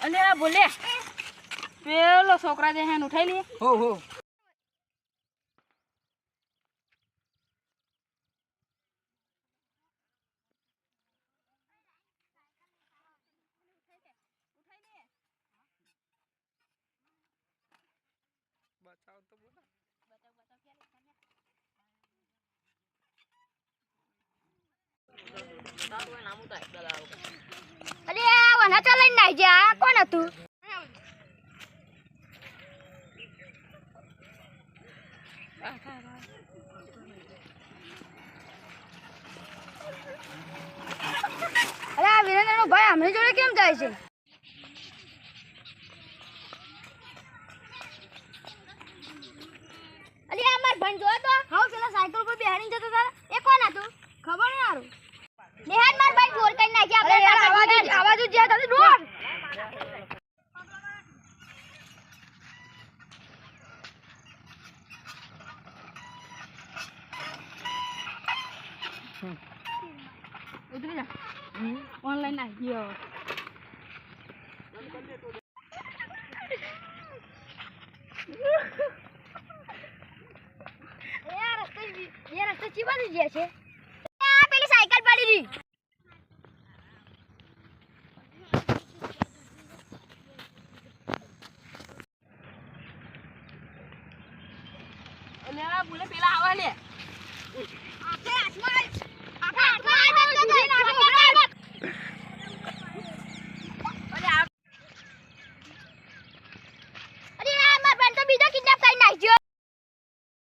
અને આ બોલે, પેલો છોકરા જે હેન ઉઠાઈ લે. હો હો. બતાવ તો બોલા અલે આ વના તો લઈને નાઈ જા. કોણ હતું? અરે, આ વિરેન્દ્રનો ભાઈ આમની જોડે કેમ જાય છે? અરે, આ માર ભાઈ જો તો? હા પેલા સાયકલ પર બેહાડીને જતો તારા એ કોણ હતું? ઉતરી જા. ઓનલાઈન નાખી ગયો. આ રસ્તે એ રસ્તે ચી બાજુ જાય છે? આ પેલી સાયકલ પડી રહી અને આ બોલે પેલા આવા લે.